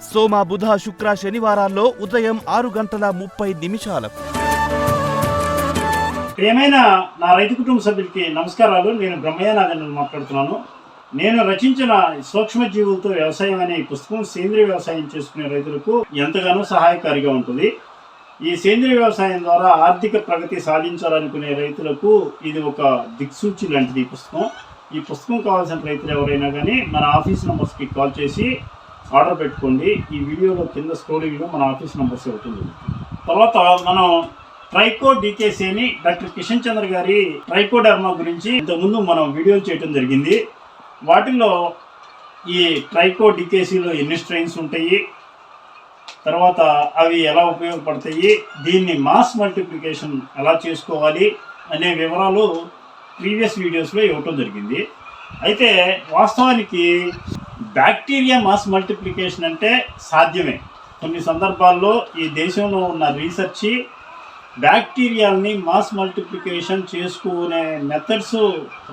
సోమ బుధ శుక్ర శనివారాల్లో ఉదయం ఆరు గంటల ముప్పై నిమిషాలకు. ప్రియమైన నా రైతు కుటుంబ సభ్యులకి నమస్కారాలు. నేను బ్రహ్మయ్యనాథన్ మాట్లాడుతున్నాను. నేను రచించిన సూక్ష్మజీవులతో వ్యవసాయం అనే పుస్తకం సేంద్రియ వ్యవసాయం చేసుకునే రైతులకు ఎంతగానో సహాయకారిగా ఉంటుంది. ఈ సేంద్రియ వ్యవసాయం ద్వారా ఆర్థిక ప్రగతి సాధించాలనుకునే రైతులకు ఇది ఒక దిక్సూచి లాంటిది ఈ పుస్తకం. ఈ పుస్తకం కావాల్సిన రైతులు ఎవరైనా కానీ మన ఆఫీస్ నంబర్స్కి కాల్ చేసి ఆర్డర్ పెట్టుకోండి. ఈ వీడియోలో కింద స్క్రోలింగ్లో మన ఆఫీస్ నెంబర్స్ అవుతుంది. తర్వాత మనం ట్రైకో డికేసీని అని డాక్టర్ కిషన్ చంద్ర గారి ట్రైకోడర్మా గురించి ఇంతకుముందు మనం వీడియోలు చేయడం జరిగింది. వాటిల్లో ఈ ట్రైకో డికేసీలో ఎన్ని స్ట్రెయిన్స్ ఉంటాయి? తర్వాత అవి ఎలా ఉపయోగపడతాయి? దీన్ని మాస్ మల్టిప్లికేషన్ ఎలా చేసుకోవాలి? అనే వివరాలు ప్రీవియస్ వీడియోస్లో ఇవ్వటం జరిగింది. అయితే వాస్తవానికి బ్యాక్టీరియా మాస్ మల్టిప్లికేషన్ అంటే సాధ్యమే. కొన్ని సందర్భాల్లో ఈ దేశంలో ఉన్న రీసెర్చి బ్యాక్టీరియాల్ని మాస్ మల్టిప్లికేషన్ చేసుకునే మెథడ్స్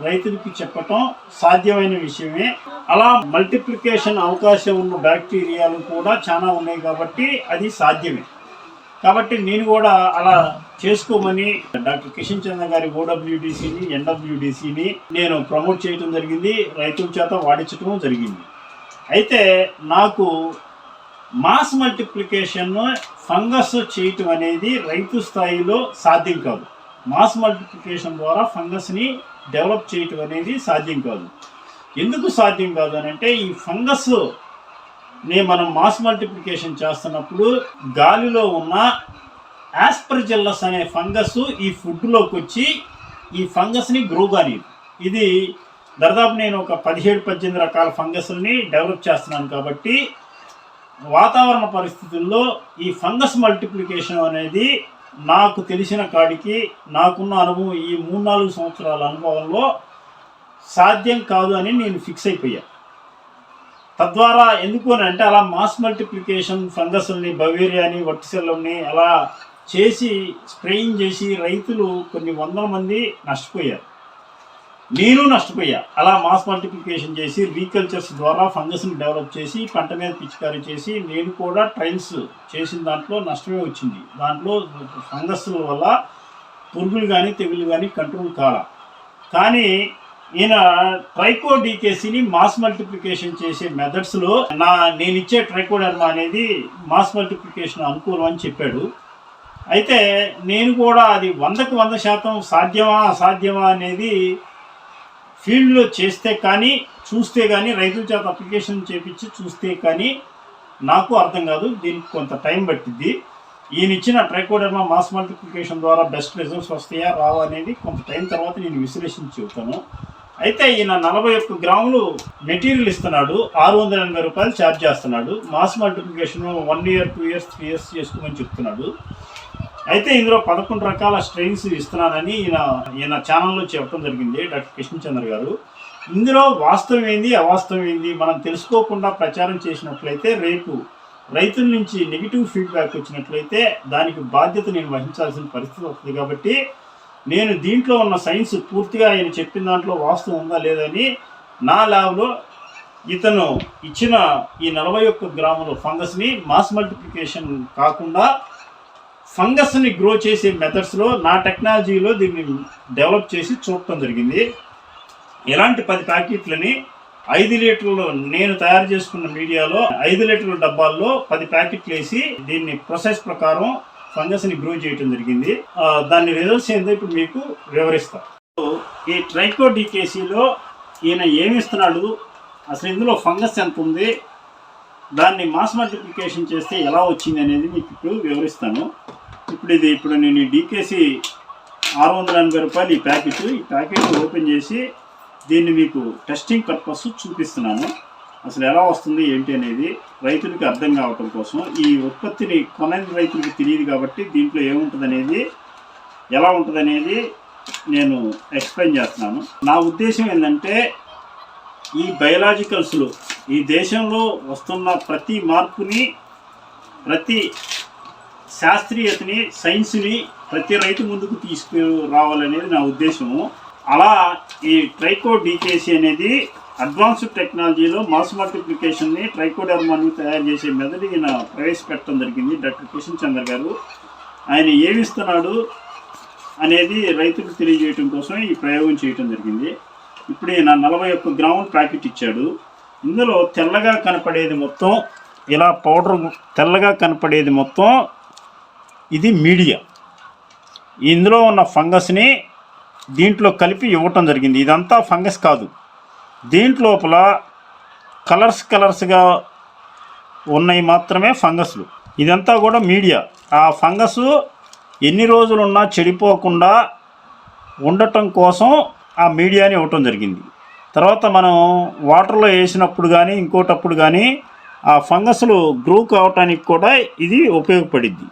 రైతులకి చెప్పటం సాధ్యమైన విషయమే. అలా మల్టిప్లికేషన్ అవకాశం ఉన్న బ్యాక్టీరియాలు కూడా చాలా ఉన్నాయి కాబట్టి అది సాధ్యమే. కాబట్టి నేను కూడా అలా చేసుకోమని డాక్టర్ కిషన్ చంద్ర గారి ఓడబ్ల్యూడిసిని ఎన్డబ్ల్యూడిసిని నేను ప్రమోట్ చేయడం జరిగింది. రైతుల చేత వాడించడం జరిగింది. అయితే నాకు మాస్ మల్టిప్లికేషన్ ఫంగస్ చేయటం అనేది రైతు స్థాయిలో సాధ్యం కాదు. మాస్ మల్టిప్లికేషన్ ద్వారా ఫంగస్ని డెవలప్ చేయటం అనేది సాధ్యం కాదు. ఎందుకు సాధ్యం కాదు అని అంటే ఈ ఫంగస్ని మనం మాస్ మల్టిప్లికేషన్ చేస్తున్నప్పుడు గాలిలో ఉన్న ఆస్పర్జిల్లస్ అనే ఫంగస్ ఈ ఫుడ్లోకి వచ్చి ఈ ఫంగస్ని గ్రో కానీ ఇది దాదాపు నేను ఒక పదిహేడు పద్దెనిమిది రకాల ఫంగస్ని డెవలప్ చేస్తున్నాను కాబట్టి వాతావరణ పరిస్థితుల్లో ఈ ఫంగస్ మల్టిప్లికేషన్ అనేది నాకు తెలిసిన కాడికి నాకున్న అనుభవం ఈ మూడు నాలుగు సంవత్సరాల అనుభవంలో సాధ్యం కాదు అని నేను ఫిక్స్ అయిపోయా. తద్వారా ఎందుకు అని అంటే అలా మాస్ మల్టిప్లికేషన్ ఫంగస్ని బవేరియాని వర్టిసెల్ని అలా చేసి స్ప్రేయింగ్ చేసి రైతులు కొన్ని వందల మంది నష్టపోయారు. నేను నష్టపోయా. అలా మాస్ మల్టిప్లికేషన్ చేసి రీకల్చర్స్ ద్వారా ఫంగస్ని డెవలప్ చేసి పంట మీద పిచికారీ చేసి నేను కూడా ట్రయల్స్ చేసిన దాంట్లో నష్టమే వచ్చింది. దాంట్లో ఫంగస్ వల్ల పురుగులు కానీ తెగులు కానీ కంట్రోల్ కాల. కానీ ఈయన ట్రైకో డీకేసీని మాస్ మల్టిప్లికేషన్ చేసే మెథడ్స్లో నా నేను ఇచ్చే ట్రైకోడర్మా అనేది మాస్ మల్టిప్లికేషన్ అనుకూలం అని చెప్పాడు. అయితే నేను కూడా అది వందకు వంద శాతం సాధ్యమా అసాధ్యమా అనేది ఫీల్డ్లో చేస్తే కానీ చూస్తే కానీ రైతుల చేత అప్లికేషన్ చేపించి చూస్తే కానీ నాకు అర్థం కాదు దీనికి కొంత టైం పట్టింది ఈయన ఇచ్చిన ట్రైకోడర్మా మాస్ మల్టిప్లికేషన్ ద్వారా బెస్ట్ రిజల్ట్స్ వస్తాయా రావా అనేది కొంత టైం తర్వాత నేను విశ్లేషించి చెబుతాను. అయితే ఈయన నలభై ఒక్క గ్రాములు మెటీరియల్ ఇస్తున్నాడు ఆరు వందల ఎనభై రూపాయలు ఛార్జ్ చేస్తున్నాడు. Mass multiplication one year two years three years చేసుకోమని చెప్తున్నాడు. అయితే ఇందులో పదకొండు రకాల స్ట్రెయిన్స్ ఇస్తున్నానని ఈయన ఈయన ఛానల్లో చెప్పడం జరిగింది డాక్టర్ కృష్ణచంద్ర గారు. ఇందులో వాస్తవం ఏంది అవాస్తవం ఏంది మనం తెలుసుకోకుండా ప్రచారం చేసినట్లయితే రేపు రైతుల నుంచి నెగిటివ్ ఫీడ్బ్యాక్ వచ్చినట్లయితే దానికి బాధ్యత నేను వహించాల్సిన పరిస్థితి వస్తుంది కాబట్టి నేను దీంట్లో ఉన్న సైన్స్ పూర్తిగా ఆయన చెప్పిన దాంట్లో వాస్తవం ఉందా లేదని నా ల్యాబ్లో ఇతను ఇచ్చిన ఈ నలభై ఒక్క గ్రాముల ఫంగస్ని మాస్ మల్టిప్లికేషన్ కాకుండా ఫంగస్ని గ్రో చేసే మెథడ్స్లో నా టెక్నాలజీలో దీన్ని డెవలప్ చేసి చూడటం జరిగింది. ఇలాంటి పది ప్యాకెట్లని ఐదు లీటర్లు నేను తయారు చేసుకున్న మీడియాలో ఐదు లీటర్ల డబ్బాల్లో పది ప్యాకెట్లు వేసి దీన్ని ప్రొసెస్ ప్రకారం ఫంగస్ని గ్రో చేయటం జరిగింది. దాని రిజల్ట్స్ ఏంటో ఇప్పుడు మీకు వివరిస్తాను ఈ ట్రైకో డికేసీలో ఈయన ఏమిస్తున్నాడు అసలు ఇందులో ఫంగస్ ఎంత ఉంది? దాన్ని మాస్ మల్టిప్లికేషన్ చేస్తే ఎలా వచ్చింది అనేది మీకు ఇప్పుడు వివరిస్తాను. ఇప్పుడు ఇది ఇప్పుడు నేను ఈ డీకేసీ ఆరు వందల ఎనభై రూపాయలు ఈ ప్యాకెట్ ఈ ప్యాకెట్ ఓపెన్ చేసి దీన్ని మీకు టెస్టింగ్ పర్పస్ చూపిస్తున్నాను. అసలు ఎలా వస్తుంది ఏంటి అనేది రైతులకి అర్థం కావటం కోసం. ఈ ఉత్పత్తిని కొనని రైతులకి తెలియదు కాబట్టి దీంట్లో ఏముంటుంది అనేది ఎలా ఉంటుంది అనేది నేను ఎక్స్ప్లెయిన్ చేస్తున్నాను. నా ఉద్దేశం ఏంటంటే ఈ బయలాజికల్స్లో ఈ దేశంలో వస్తున్న ప్రతి మార్పుని ప్రతి శాస్త్రీయతని సైన్స్ని ప్రతి రైతు ముందుకు తీసుకురావాలనేది నా ఉద్దేశము. అలా ఈ ట్రైకో డీకేసీ అనేది అడ్వాన్స్డ్ టెక్నాలజీలో మాస్ మల్టిప్లికేషన్ని ట్రైకోడర్మాన్ని తయారు చేసే మెదడు ఈయన ప్రవేశపెట్టడం జరిగింది డాక్టర్ కిషన్ చంద్ర గారు. ఆయన ఏమిస్తున్నాడు అనేది రైతులకు తెలియజేయటం కోసం ఈ ప్రయోగం చేయటం జరిగింది. ఇప్పుడు ఈయన నలభై ఒక్క గ్రాముల ప్యాకెట్ ఇచ్చాడు. ఇందులో తెల్లగా కనపడేది మొత్తం ఇలా పౌడర్ తెల్లగా కనపడేది మొత్తం ఇది మీడియా. ఇందులో ఉన్న ఫంగస్ని దీంట్లో కలిపి ఇవ్వటం జరిగింది. ఇదంతా ఫంగస్ కాదు. దీంట్లోపల కలర్స్ కలర్స్గా ఉన్నాయి మాత్రమే ఫంగస్లు. ఇదంతా కూడా మీడియా. ఆ ఫంగస్ ఎన్ని రోజులున్నా చెడిపోకుండా ఉండటం కోసం ఆ మీడియాని ఇవ్వటం జరిగింది. తర్వాత మనం వాటర్లో వేసినప్పుడు కానీ ఇంకోటప్పుడు కానీ ఆ ఫంగస్లు గ్రూ కావటానికి కూడా ఇది ఉపయోగపడిద్ది.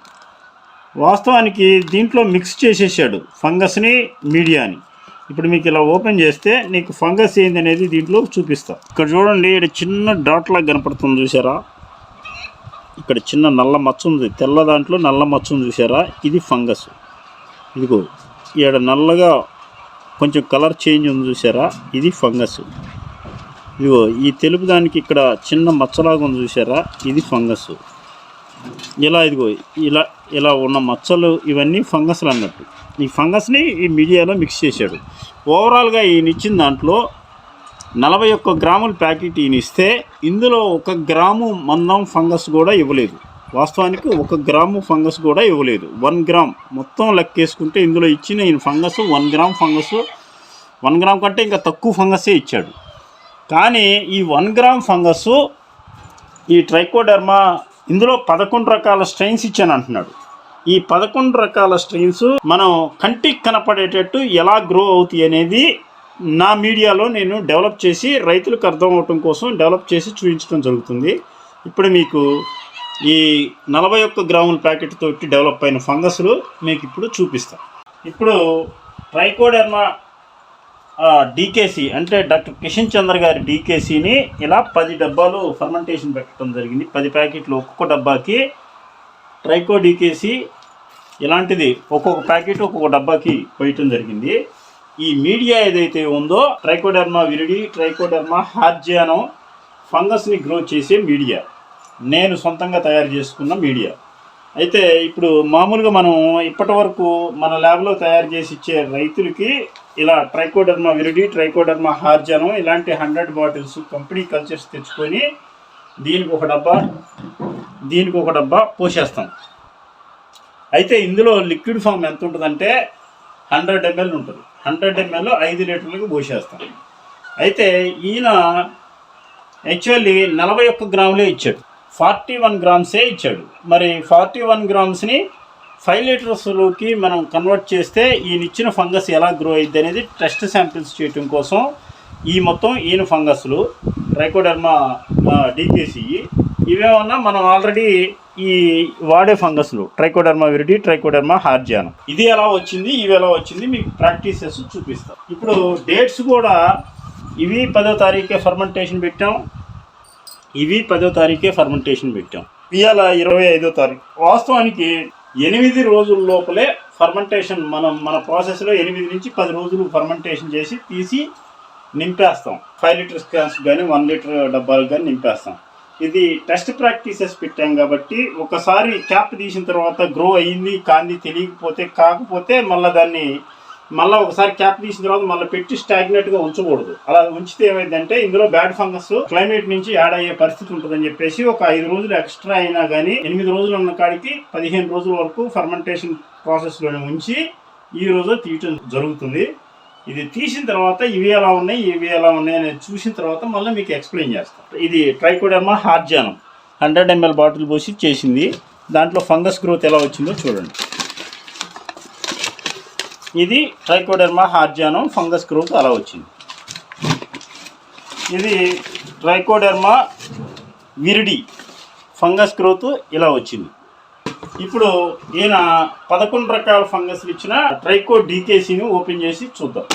వాస్తవానికి దీంట్లో మిక్స్ చేసేసాడు ఫంగస్ని మీడియాని. ఇప్పుడు మీకు ఇలా ఓపెన్ చేస్తే నీకు ఫంగస్ ఏంది అనేది దీంట్లో చూపిస్తా. ఇక్కడ చూడండి ఇక్కడ చిన్న డాట్ లాగా కనపడుతుంది చూసారా? ఇక్కడ చిన్న నల్ల మచ్చ ఉంది. తెల్ల దాంట్లో నల్ల మచ్చ ఉంది చూసారా? ఇది ఫంగస్. ఇదిగో ఇక్కడ నల్లగా కొంచెం కలర్ చేంజ్ ఉంది చూసారా? ఇది ఫంగస్. ఇదిగో ఈ తెలుపు దానికి ఇక్కడ చిన్న మచ్చలాగా ఉంది చూసారా? ఇది ఫంగస్. ఇలా ఇదిగో ఇలా ఇలా ఉన్న మచ్చలు ఇవన్నీ ఫంగస్లు అన్నట్టు. ఈ ఫంగస్ని ఈ మీడియాలో మిక్స్ చేశాడు. ఓవరాల్గా ఈయన ఇచ్చిన దాంట్లో నలభై ఒక్క గ్రాముల ప్యాకెట్ ఈయన ఇస్తే ఇందులో ఒక గ్రాము మందం ఫంగస్ కూడా ఇవ్వలేదు. వాస్తవానికి ఒక గ్రాము ఫంగస్ కూడా ఇవ్వలేదు. వన్ గ్రామ్ మొత్తం లెక్కేసుకుంటే ఇందులో ఇచ్చిన ఈయన fungus one gram fungus one gram కంటే ఇంకా తక్కువ ఫంగసే ఇచ్చాడు. కానీ ఈ వన్ గ్రామ్ ఫంగస్ ఈ ట్రైకోడర్మా ఇందులో పదకొండు రకాల స్ట్రెయిన్స్ ఇచ్చాను అంటున్నాడు. ఈ పదకొండు రకాల స్ట్రెయిన్స్ మనం కంటికి కనపడేటట్టు ఎలా గ్రో అవుతాయి అనేది నా మీడియాలో నేను డెవలప్ చేసి రైతులకు అర్థం అవటం కోసం డెవలప్ చేసి చూపించడం జరుగుతుంది. ఇప్పుడు మీకు ఈ నలభై ఒక్క గ్రాముల ప్యాకెట్ తోటి డెవలప్ అయిన ఫంగస్లు మీకు ఇప్పుడు చూపిస్తాను. ఇప్పుడు ట్రైకోడెర్మా డీకేసీ అంటే డాక్టర్ కిషన్ చంద్ర గారి డీకేసీని ఇలా పది డబ్బాలు ఫర్మెంటేషన్ పెట్టడం జరిగింది. పది ప్యాకెట్లు ఒక్కొక్క డబ్బాకి ట్రైకో డీకేసీ ఇలాంటిది ఒక్కొక్క ప్యాకెట్ ఒక్కొక్క డబ్బాకి పోయటం జరిగింది. ఈ మీడియా ఏదైతే ఉందో ట్రైకోడర్మా విరిడి ట్రైకోడర్మా హార్జియానం ఫంగస్ని గ్రో చేసే మీడియా. నేను సొంతంగా తయారు చేసుకున్న మీడియా. అయితే ఇప్పుడు మామూలుగా మనం ఇప్పటి వరకు మన ల్యాబ్లో తయారు చేసి ఇచ్చే రైతులకి ఇలా ట్రైకోడర్మా విరిడి ట్రైకోడర్మా హార్జనం ఇలాంటి హండ్రెడ్ బాటిల్స్ కంపెనీ కల్చర్స్ తెచ్చుకొని దీనికి ఒక డబ్బా దీనికి ఒక డబ్బా పోసేస్తాం. అయితే ఇందులో లిక్విడ్ ఫామ్ ఎంత ఉంటుందంటే హండ్రెడ్ ఎంఎల్ ఉంటుంది. హండ్రెడ్ ఎంఎల్ ఐదు లీటర్లకు పోసేస్తాం. అయితే ఈయన యాక్చువల్లీ నలభై ఒక్క గ్రాములే ఇచ్చాడు. ఫార్టీ వన్ గ్రామ్సే ఇచ్చాడు. మరి ఫార్టీ వన్ గ్రామ్స్ని ఫైవ్ లీటర్స్లోకి మనం కన్వర్ట్ చేస్తే ఈయన ఇచ్చిన ఫంగస్ ఎలా గ్రో అయింది అనేది టెస్ట్ శాంపిల్స్ చేయటం కోసం ఈ మొత్తం ఈయన ఫంగస్లు ట్రైకోడర్మా డీకేసి ఇవేమన్నా మనం ఆల్రెడీ ఈ వాడే ఫంగస్లు ట్రైకోడర్మా విరిడి ట్రైకోడర్మా హార్జియానం. ఇది ఎలా వచ్చింది ఇవి ఎలా వచ్చింది మీకు ప్రాక్టీసెస్ చూపిస్తాం. ఇప్పుడు డేట్స్ కూడా ఇవి పదో తారీఖే ఫర్మెంటేషన్ పెట్టాం. ఇవి పదో తారీఖే ఫర్మెంటేషన్ పెట్టాం. ఇవాళ ఇరవై ఐదో తారీఖు. వాస్తవానికి ఎనిమిది రోజుల లోపలే ఫర్మెంటేషన్ మనం మన ప్రాసెస్లో ఎనిమిది నుంచి పది రోజులు ఫర్మెంటేషన్ చేసి తీసి నింపేస్తాం. ఫైవ్ లీటర్స్ క్యాన్స్ కానీ వన్ లీటర్ డబ్బాలు కానీ నింపేస్తాం. ఇది టెస్ట్ ప్రాక్టీసెస్ పెట్టాం కాబట్టి ఒకసారి క్యాప్ తీసిన తర్వాత గ్రో అయ్యింది కాంది తెలియకపోతే కాకపోతే మళ్ళీ దాన్ని మళ్ళీ ఒకసారి క్యాప్ తీసిన తర్వాత మళ్ళీ పెట్టి స్టాగ్నెట్గా ఉంచకూడదు. అలా ఉంచితే ఏమైందంటే ఇందులో బ్యాడ్ ఫంగస్ క్లైమేట్ నుంచి యాడ్ అయ్యే పరిస్థితి ఉంటుందని చెప్పేసి ఒక ఐదు రోజులు ఎక్స్ట్రా అయినా కానీ ఎనిమిది రోజులు ఉన్న కాడికి పదిహేను రోజుల వరకు ఫర్మెంటేషన్ ప్రాసెస్లోనే ఉంచి ఈ రోజు తీయటం జరుగుతుంది. ఇది తీసిన తర్వాత ఇవి ఎలా ఉన్నాయి ఇవి ఎలా ఉన్నాయి అనేది చూసిన తర్వాత మళ్ళీ మీకు ఎక్స్ప్లెయిన్ చేస్తాం. ఇది Trichoderma harzianum hundred ML bottle పోసి చేసింది. దాంట్లో ఫంగస్ గ్రోత్ ఎలా వచ్చిందో చూడండి. ఇది ట్రైకోడెర్మా హార్జానం ఫంగస్ గ్రోత్ అలా వచ్చింది. ఇది ట్రైకోడెర్మా విరిడి ఫంగస్ గ్రోత్ ఇలా వచ్చింది. ఇప్పుడు ఈయన పదకొండు రకాల ఫంగస్లు ఇచ్చిన ట్రైకో డీకేసీని ఓపెన్ చేసి చూద్దాం.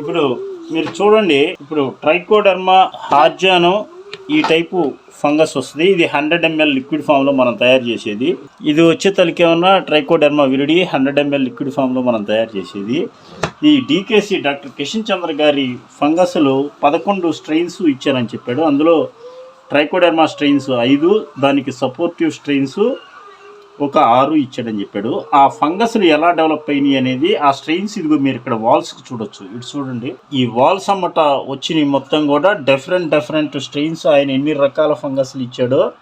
ఇప్పుడు మీరు చూడండి ఇప్పుడు ట్రైకోడర్మా హార్జాను ఈ టైపు ఫంగస్ వస్తుంది. ఇది హండ్రెడ్ ఎంఎల్ లిక్విడ్ ఫామ్లో మనం తయారు చేసేది. ఇది వచ్చే తలకేమన్నా Trichoderma viride hundred ML liquid ఫామ్లో మనం తయారు చేసేది. ఈ డీకేసీ డాక్టర్ కిషన్ చంద్ర గారి ఫంగస్లో పదకొండు స్ట్రెయిన్స్ ఇచ్చారని చెప్పాడు. అందులో ట్రైకోడర్మా స్ట్రెయిన్స్ ఐదు దానికి సపోర్టివ్ స్ట్రెయిన్స్ ఒక ఆరు ఇచ్చాడని చెప్పాడు. ఆ ఫంగస్లు ఎలా డెవలప్ అయినాయి అనేది ఆ స్ట్రెయిన్స్ ఇదిగో మీరు ఇక్కడ వాల్స్ చూడొచ్చు. ఇటు చూడండి. ఈ వాల్స్ అమ్మట వచ్చిన మొత్తం కూడా డిఫరెంట్ డిఫరెంట్ స్ట్రెయిన్స్ ఆయన ఎన్ని రకాల ఫంగస్లు ఇచ్చాడో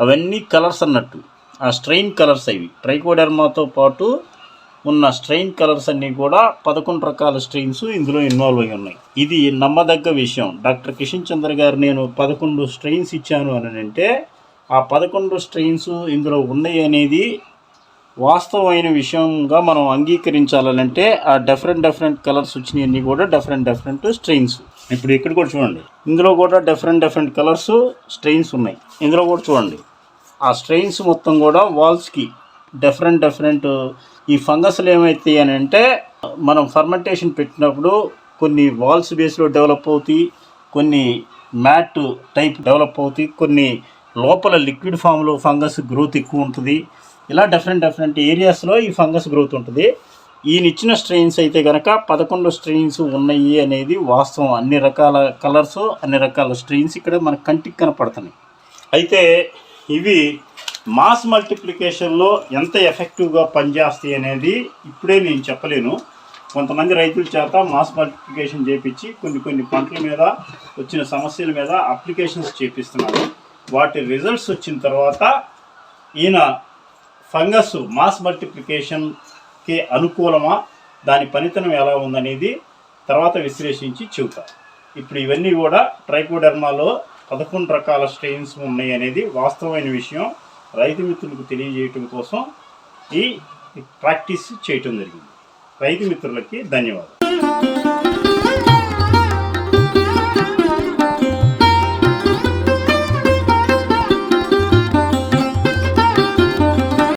అవన్నీ కలర్స్ అన్నట్టు. ఆ స్ట్రెయిన్ కలర్స్ అవి. ట్రైకోడెర్మాతో పాటు ఉన్న స్ట్రెయిన్ కలర్స్ అన్నీ కూడా పదకొండు రకాల స్ట్రెయిన్స్ ఇందులో ఇన్వాల్వ్ అయి ఉన్నాయి. ఇది నమ్మదగ్గ విషయం. డాక్టర్ కిషన్ చంద్ర గారు నేను పదకొండు స్ట్రెయిన్స్ ఇచ్చాను అని అంటే ఆ పదకొండు స్ట్రెయిన్స్ ఇందులో ఉన్నాయి అనేది వాస్తవమైన విషయంగా మనం అంగీకరించాలంటే ఆ డిఫరెంట్ డిఫరెంట్ కలర్స్ వచ్చినాయన్నీ కూడా డిఫరెంట్ డిఫరెంట్ స్ట్రెయిన్స్ ఇప్పుడు ఇక్కడ కూడా చూడండి. ఇందులో కూడా డిఫరెంట్ డిఫరెంట్ కలర్స్ స్ట్రెయిన్స్ ఉన్నాయి. ఇందులో కూడా చూడండి. ఆ స్ట్రెయిన్స్ మొత్తం కూడా వాల్స్కి డిఫరెంట్ డిఫరెంట్ ఈ ఫంగస్లు ఏమవుతాయి అని అంటే మనం ఫర్మెంటేషన్ పెట్టినప్పుడు కొన్ని వాల్స్ బేస్లో డెవలప్ అవుతాయి కొన్ని మ్యాట్ టైప్ డెవలప్ అవుతాయి కొన్ని లోపల లిక్విడ్ ఫామ్లో ఫంగస్ గ్రోత్ ఎక్కువ ఉంటుంది. ఇలా డిఫరెంట్ డిఫరెంట్ ఏరియాస్లో ఈ ఫంగస్ గ్రోత్ ఉంటుంది. ఈయన ఇచ్చిన స్ట్రెయిన్స్ అయితే కనుక పదకొండు స్ట్రెయిన్స్ ఉన్నాయి అనేది వాస్తవం. అన్ని రకాల కలర్స్ అన్ని రకాల స్ట్రెయిన్స్ ఇక్కడ మన కంటికి కనపడుతున్నాయి. అయితే ఇవి మాస్ మల్టిప్లికేషన్లో ఎంత ఎఫెక్టివ్గా పనిచేస్తాయి అనేది ఇప్పుడే నేను చెప్పలేను. కొంతమంది రైతుల చేత మాస్ మల్టిప్లికేషన్ చేపించి కొన్ని కొన్ని పంటల మీద వచ్చిన సమస్యల మీద అప్లికేషన్స్ చేపిస్తున్నారు. వాటి రిజల్ట్స్ వచ్చిన తర్వాత ఈయన ఫంగస్ మాస్ మల్టిప్లికేషన్కి అనుకూలమా? దాని పనితనం ఎలా ఉందనేది తర్వాత విశ్లేషించి చెబుతా. ఇప్పుడు ఇవన్నీ కూడా ట్రైకోడెర్మాలో పదకొండు రకాల స్ట్రెయిన్స్ ఉన్నాయి అనేది వాస్తవమైన విషయం. రైతు మిత్రులకు తెలియజేయటం కోసం ఈ ప్రాక్టీస్ చేయటం జరిగింది. రైతు మిత్రులకి ధన్యవాదాలు.